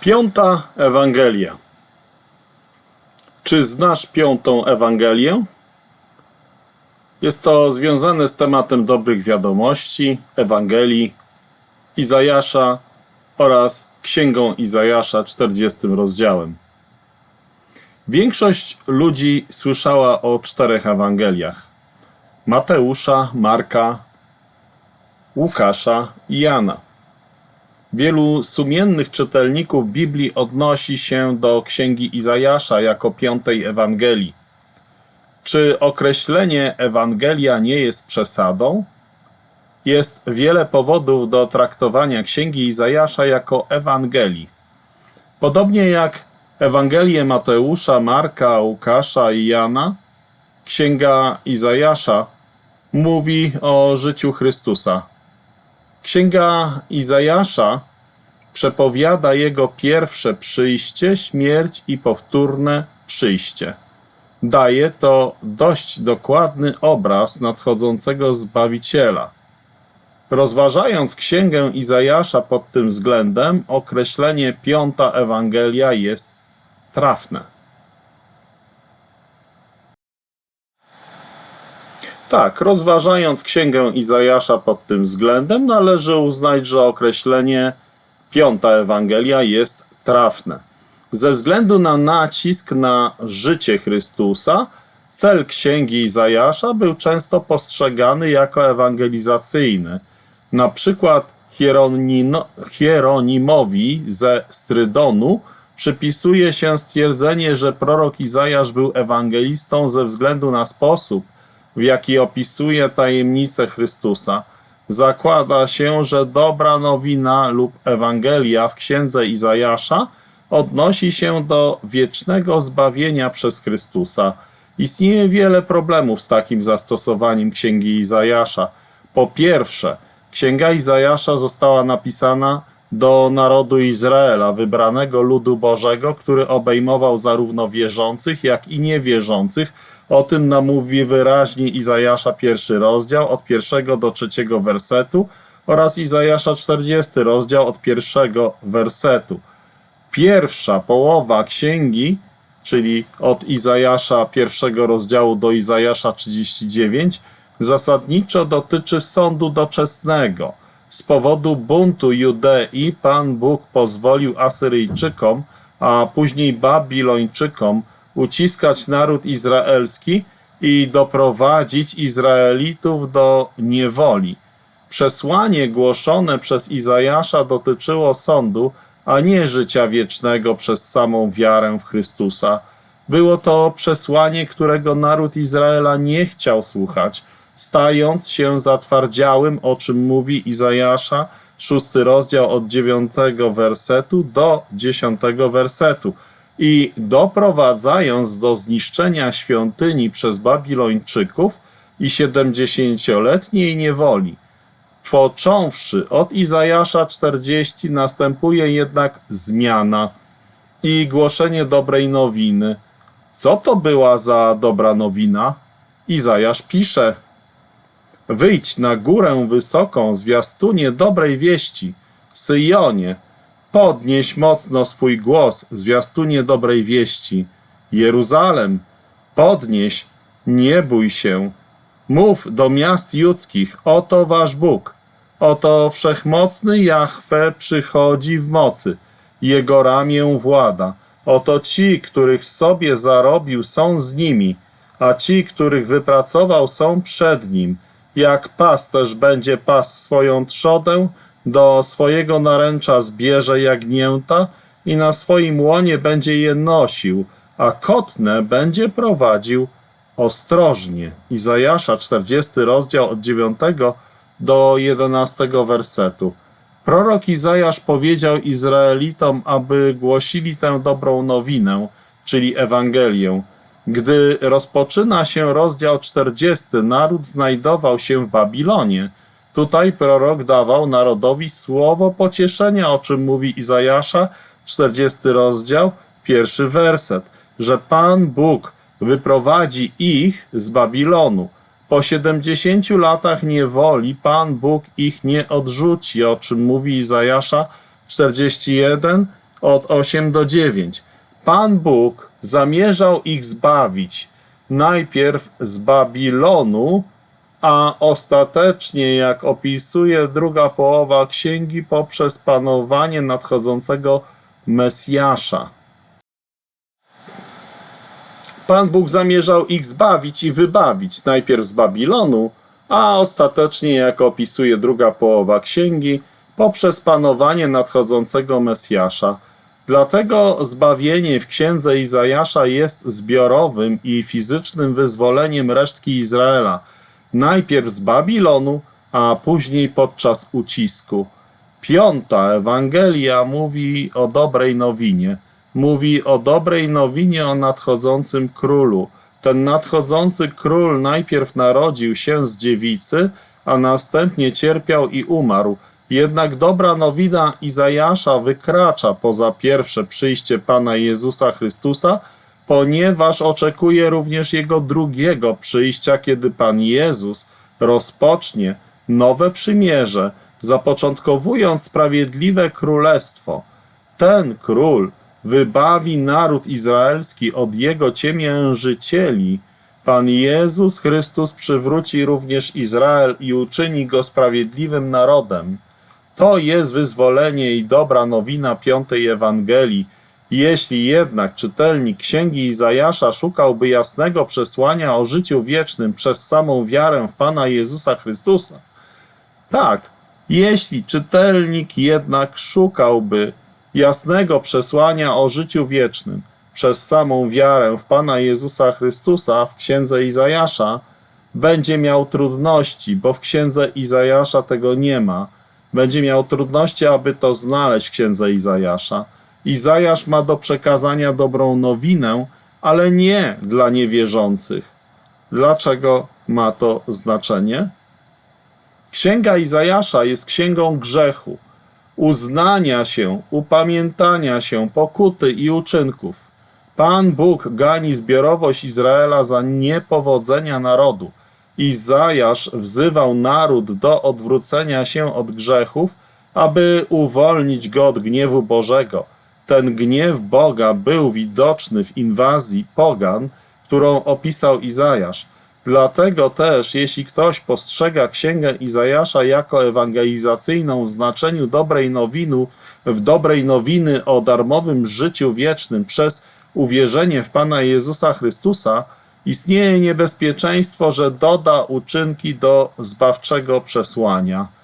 Piąta Ewangelia. Czy znasz piątą Ewangelię? Jest to związane z tematem dobrych wiadomości, Ewangelii, Izajasza oraz Księgą Izajasza 40 rozdziałem. Większość ludzi słyszała o czterech Ewangeliach: Mateusza, Marka, Łukasza i Jana. Wielu sumiennych czytelników Biblii odnosi się do księgi Izajasza jako piątej Ewangelii. Czy określenie Ewangelia nie jest przesadą? Jest wiele powodów do traktowania księgi Izajasza jako Ewangelii. Podobnie jak Ewangelie Mateusza, Marka, Łukasza i Jana, księga Izajasza mówi o życiu Chrystusa. Księga Izajasza przepowiada jego pierwsze przyjście, śmierć i powtórne przyjście. Daje to dość dokładny obraz nadchodzącego Zbawiciela. Rozważając księgę Izajasza pod tym względem, określenie piąta Ewangelia jest trafne. Tak, rozważając księgę Izajasza pod tym względem, należy uznać, że określenie piąta Ewangelia jest trafne. Ze względu na nacisk na życie Chrystusa, cel księgi Izajasza był często postrzegany jako ewangelizacyjny. Na przykład Hieronimowi ze Strydonu przypisuje się stwierdzenie, że prorok Izajasz był ewangelistą ze względu na sposób, w jaki opisuje tajemnicę Chrystusa. Zakłada się, że dobra nowina lub Ewangelia w księdze Izajasza odnosi się do wiecznego zbawienia przez Chrystusa. Istnieje wiele problemów z takim zastosowaniem księgi Izajasza. Po pierwsze, księga Izajasza została napisana do narodu Izraela, wybranego ludu Bożego, który obejmował zarówno wierzących, jak i niewierzących. O tym nam mówi wyraźnie Izajasza pierwszy rozdział od pierwszego do trzeciego wersetu oraz Izajasza 40 rozdział od pierwszego wersetu. Pierwsza połowa księgi, czyli od Izajasza pierwszego rozdziału do Izajasza 39, zasadniczo dotyczy sądu doczesnego. Z powodu buntu Judei Pan Bóg pozwolił Asyryjczykom, a później Babilończykom uciskać naród izraelski i doprowadzić Izraelitów do niewoli. Przesłanie głoszone przez Izajasza dotyczyło sądu, a nie życia wiecznego przez samą wiarę w Chrystusa. Było to przesłanie, którego naród Izraela nie chciał słuchać, stając się zatwardziałym, o czym mówi Izajasza, szósty rozdział od dziewiątego wersetu do dziesiątego wersetu i doprowadzając do zniszczenia świątyni przez Babilończyków i siedemdziesięcioletniej niewoli. Począwszy od Izajasza 40 następuje jednak zmiana i głoszenie dobrej nowiny. Co to była za dobra nowina? Izajasz pisze: Wyjdź na górę wysoką, zwiastunie dobrej wieści, Syjonie, podnieś mocno swój głos, zwiastunie dobrej wieści, Jeruzalem, podnieś, nie bój się, mów do miast judzkich, oto wasz Bóg, oto wszechmocny Jahwe przychodzi w mocy, jego ramię włada, oto ci, których sobie zarobił, są z nimi, a ci, których wypracował, są przed nim, jak pasterz będzie pas swoją trzodę, do swojego naręcza zbierze jagnięta i na swoim łonie będzie je nosił, a kotne będzie prowadził ostrożnie. Izajasza 40 rozdział od 9 do 11 wersetu. Prorok Izajasz powiedział Izraelitom, aby głosili tę dobrą nowinę, czyli Ewangelię. Gdy rozpoczyna się rozdział 40, naród znajdował się w Babilonie. Tutaj prorok dawał narodowi słowo pocieszenia, o czym mówi Izajasza, 40 rozdział, pierwszy werset, że Pan Bóg wyprowadzi ich z Babilonu. Po 70 latach niewoli Pan Bóg ich nie odrzuci, o czym mówi Izajasza 41 od 8 do 9. Pan Bóg zamierzał ich zbawić najpierw z Babilonu, a ostatecznie, jak opisuje druga połowa księgi, poprzez panowanie nadchodzącego Mesjasza. Pan Bóg zamierzał ich zbawić i wybawić najpierw z Babilonu, a ostatecznie, jak opisuje druga połowa księgi, poprzez panowanie nadchodzącego Mesjasza. Dlatego zbawienie w księdze Izajasza jest zbiorowym i fizycznym wyzwoleniem resztki Izraela, najpierw z Babilonu, a później podczas ucisku. Piąta Ewangelia mówi o dobrej nowinie. Mówi o dobrej nowinie o nadchodzącym królu. Ten nadchodzący król najpierw narodził się z dziewicy, a następnie cierpiał i umarł. Jednak dobra nowina Izajasza wykracza poza pierwsze przyjście Pana Jezusa Chrystusa, ponieważ oczekuje również Jego drugiego przyjścia, kiedy Pan Jezus rozpocznie nowe przymierze, zapoczątkowując sprawiedliwe królestwo. Ten król wybawi naród izraelski od jego ciemiężycieli. Pan Jezus Chrystus przywróci również Izrael i uczyni go sprawiedliwym narodem. To jest wyzwolenie i dobra nowina piątej Ewangelii. Jeśli jednak czytelnik Księgi Izajasza szukałby jasnego przesłania o życiu wiecznym przez samą wiarę w Pana Jezusa Chrystusa, tak, jeśli czytelnik jednak szukałby jasnego przesłania o życiu wiecznym przez samą wiarę w Pana Jezusa Chrystusa w Księdze Izajasza, będzie miał trudności, bo w Księdze Izajasza tego nie ma. Będzie miał trudności, aby to znaleźć w Księdze Izajasza. Izajasz ma do przekazania dobrą nowinę, ale nie dla niewierzących. Dlaczego ma to znaczenie? Księga Izajasza jest księgą grzechu, uznania się, upamiętania się, pokuty i uczynków. Pan Bóg gani zbiorowość Izraela za niepowodzenia narodu. Izajasz wzywał naród do odwrócenia się od grzechów, aby uwolnić go od gniewu Bożego. Ten gniew Boga był widoczny w inwazji pogan, którą opisał Izajasz. Dlatego też, jeśli ktoś postrzega Księgę Izajasza jako ewangelizacyjną w znaczeniu dobrej nowiny, w dobrej nowiny o darmowym życiu wiecznym przez uwierzenie w Pana Jezusa Chrystusa, istnieje niebezpieczeństwo, że doda uczynki do zbawczego przesłania.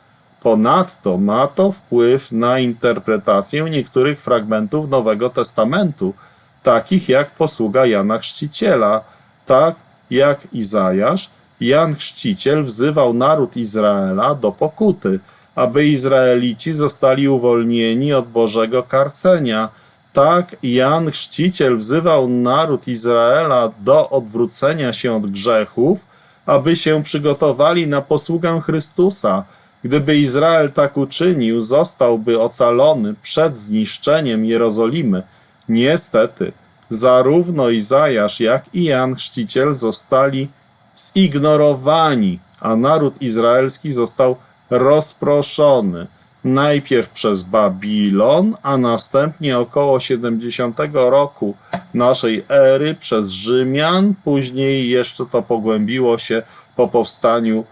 Ponadto ma to wpływ na interpretację niektórych fragmentów Nowego Testamentu, takich jak posługa Jana Chrzciciela, tak jak Izajasz, Jan Chrzciciel wzywał naród Izraela do pokuty, aby Izraelici zostali uwolnieni od Bożego karcenia. Tak Jan Chrzciciel wzywał naród Izraela do odwrócenia się od grzechów, aby się przygotowali na posługę Chrystusa. Gdyby Izrael tak uczynił, zostałby ocalony przed zniszczeniem Jerozolimy. Niestety, zarówno Izajasz, jak i Jan Chrzciciel zostali zignorowani, a naród izraelski został rozproszony. Najpierw przez Babilon, a następnie około 70 roku naszej ery przez Rzymian. Później jeszcze to pogłębiło się po powstaniu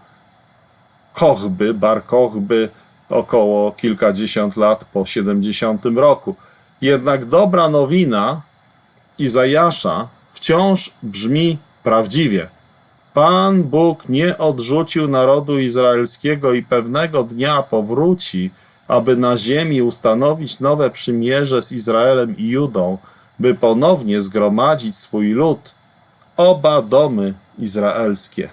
Kochby, Bar Kochby, około kilkadziesiąt lat po 70 roku. Jednak dobra nowina Izajasza wciąż brzmi prawdziwie. Pan Bóg nie odrzucił narodu izraelskiego i pewnego dnia powróci, aby na ziemi ustanowić nowe przymierze z Izraelem i Judą, by ponownie zgromadzić swój lud, oba domy izraelskie.